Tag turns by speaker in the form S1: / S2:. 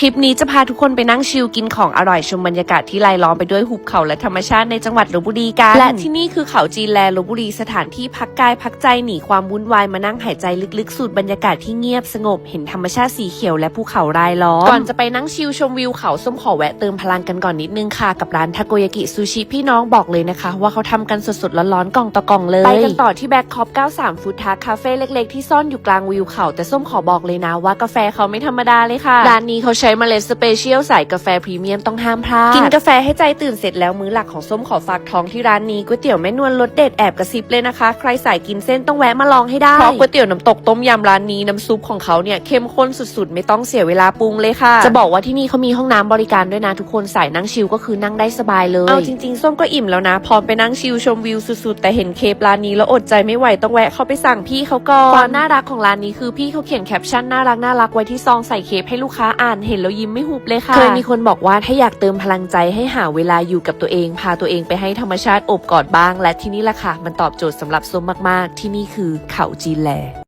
S1: คลิปนี้จะพาทุกคนไปนั่งชิลกินของอร่อยชมบรรยากาศที่รายล้อมไปด้วยหุบเขาและธรรมชาติในจังหวัดลบบุรีกัน และที่นี่คือเขาจีนแลลบบุรีสถานที่พักกายพักใจหนีความวุ่นวายมานั่งหายใจลึกๆ สูดบรรยากาศที่เงียบสงบเห็นธรรมชาติสีเขียวและภูเขารายล้อม ก่อนจะไปนั่งชิลชมวิวเขาส้มขอแวะเติมพลังกันก่อนนิดนึงค่ะ กับร้านทาโกยากิซูชิพี่น้องบอกเลยนะคะ ว่าเขาทำกันสดๆร้อนๆกล่องต่อกล่องเลยไปกันต่อที่แบ็คคอป93ฟู้ดทาร์คาเฟ่เล็ก ๆ ที่ซ่อนอยู่กลางวิวเขาแต่ส้มขอบอกเลยนะว่ากาแฟเขาไม่ธรรมดาเลยค่ะร้านนี้เขาใช้เมล็ดสเปเชียลใส่กาแฟพรีเมียมต้องห้ามพลาด กินกาแฟให้ใจตื่นเสร็จแล้วมื้อหลักของส้มขอฝากท้องที่ร้านนี้ก๋วยเตี๋ยวแม่นวลรสเด็ดแอบกระซิบเลยนะคะ ใครสายกินเส้นต้องแวะมาลองให้ได้ เพราะก๋วยเตี๋ยวน้ำตกต้มยำร้านนี้น้ำซุปของเขาเนี่ยเข้มข้นสุดๆ ไม่ต้องเสียเวลาปรุงเลยค่ะ จะบอกว่าที่นี่เขามีห้องน้ำบริการด้วยนะทุกคนสายนั่งชิลก็คือนั่งได้สบายเลยเอาจริงๆส้มก็อิ่มแล้วนะพร้อมไปนั่งชิลชมวิวสุดๆ แต่เห็นเคปร้านนี้แล้วอดใจไม่ไหวต้องแวะเข้าไปสั่งพี่เขาก่อนความน่ารักของร้านนี้คือพี่เขาเขียนแคปชั่นน่ารักน่ารักไว้ที่ซองใส่เคปให้ลูกค้าอ่านเห็นแล้วยิ้มไม่หุบเลยค่ะ เคยมีคนบอกว่าถ้าอยากเติมพลังใจให้หาเวลาอยู่กับตัวเอง พาตัวเองไปให้ธรรมชาติอบกอดบ้าง และที่นี่แหละค่ะ มันตอบโจทย์สำหรับส้มมากๆ ที่นี่คือเขาจีนแล